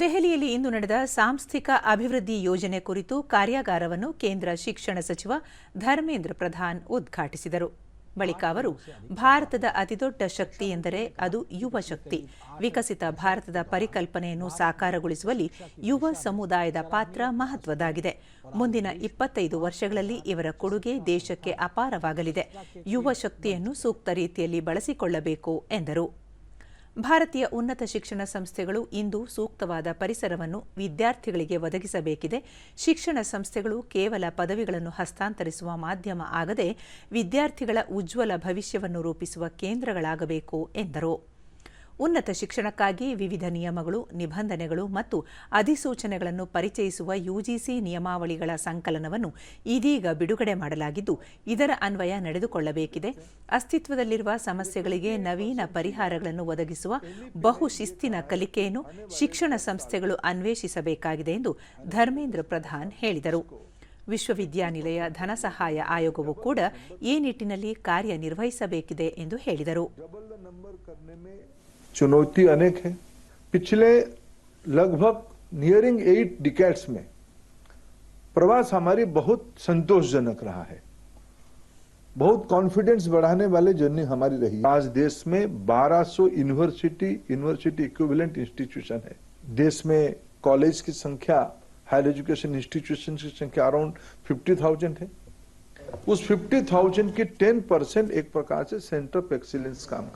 ದೆಹಲಿಯಲ್ಲಿ ಇಂದು ನಡೆದ ಸಾಂಸ್ಥಿಕ ಅಭಿವೃದ್ಧಿ ಯೋಜನೆ ಕುರಿತು ಕಾರ್ಯಾಗಾರವನ್ನು ಕೇಂದ್ರ ಶಿಕ್ಷಣ ಸಚಿವ ಧರ್ಮೇಂದ್ರ ಪ್ರಧಾನ್ ಉದ್ಘಾಟಿಸಿದರು. ಬಳಿಕ ಅವರು, ಭಾರತದ ಅತಿದೊಡ್ಡ ಶಕ್ತಿ ಎಂದರೆ ಅದು ಯುವ ಶಕ್ತಿ. ವಿಕಸಿತ ಭಾರತದ ಪರಿಕಲ್ಪನೆಯನ್ನು ಸಾಕಾರಗೊಳಿಸುವಲ್ಲಿ ಯುವ ಸಮುದಾಯದ ಪಾತ್ರ ಮಹತ್ವದಾಗಿದೆ. ಮುಂದಿನ ಇಪ್ಪತ್ತೈದು ವರ್ಷಗಳಲ್ಲಿ ಇವರ ಕೊಡುಗೆ ದೇಶಕ್ಕೆ ಅಪಾರವಾಗಲಿದೆ. ಯುವ ಶಕ್ತಿಯನ್ನು ಸೂಕ್ತ ರೀತಿಯಲ್ಲಿ ಬಳಸಿಕೊಳ್ಳಬೇಕು ಎಂದರು. ಭಾರತೀಯ ಉನ್ನತ ಶಿಕ್ಷಣ ಸಂಸ್ಥೆಗಳು ಇಂದು ಸೂಕ್ತವಾದ ಪರಿಸರವನ್ನು ವಿದ್ಯಾರ್ಥಿಗಳಿಗೆ ಒದಗಿಸಬೇಕಿದೆ. ಶಿಕ್ಷಣ ಸಂಸ್ಥೆಗಳು ಕೇವಲ ಪದವಿಗಳನ್ನು ಹಸ್ತಾಂತರಿಸುವ ಮಾಧ್ಯಮ ಆಗದೆ ವಿದ್ಯಾರ್ಥಿಗಳ ಉಜ್ವಲ ಭವಿಷ್ಯವನ್ನು ರೂಪಿಸುವ ಕೇಂದ್ರಗಳಾಗಬೇಕು ಎಂದರು. ಉನ್ನತ ಶಿಕ್ಷಣಕ್ಕಾಗಿ ವಿವಿಧ ನಿಯಮಗಳು, ನಿಬಂಧನೆಗಳು ಮತ್ತು ಅಧಿಸೂಚನೆಗಳನ್ನು ಪರಿಚಯಿಸುವ ಯುಜಿಸಿ ನಿಯಮಾವಳಿಗಳ ಸಂಕಲನವನ್ನು ಇದೀಗ ಬಿಡುಗಡೆ ಮಾಡಲಾಗಿದ್ದು, ಇದರ ಅನ್ವಯ ನಡೆದುಕೊಳ್ಳಬೇಕಿದೆ. ಅಸ್ತಿತ್ವದಲ್ಲಿರುವ ಸಮಸ್ಯೆಗಳಿಗೆ ನವೀನ ಪರಿಹಾರಗಳನ್ನು ಒದಗಿಸುವ ಬಹು ಶಿಸ್ತಿನ ಕಲಿಕೆಯನ್ನು ಶಿಕ್ಷಣ ಸಂಸ್ಥೆಗಳು ಅನ್ವೇಷಿಸಬೇಕಾಗಿದೆ ಎಂದು ಧರ್ಮೇಂದ್ರ ಪ್ರಧಾನ್ ಹೇಳಿದರು. ವಿಶ್ವವಿದ್ಯಾನಿಲಯ ಧನಸಹಾಯ ಆಯೋಗವು ಕೂಡ ಈ ನಿಟ್ಟಿನಲ್ಲಿ ಕಾರ್ಯನಿರ್ವಹಿಸಬೇಕಿದೆ ಎಂದು ಹೇಳಿದರು. चुनौती अनेक है। पिछले लगभग नियरिंग एट डिकेट्स में प्रवास हमारी बहुत संतोषजनक रहा है। बहुत कॉन्फिडेंस बढ़ाने वाले जर्नी हमारी रही। आज देश में 1200 यूनिवर्सिटी यूनिवर्सिटी इक्विवेलेंट इंस्टीट्यूशन है। देश में कॉलेज की संख्या हायर एजुकेशन इंस्टीट्यूशन की संख्या अराउंड 50,000 है। उस 50,000 की 10 परसेंट एक प्रकार से सेंटर ऑफ़ एक्सीलेंस काम कर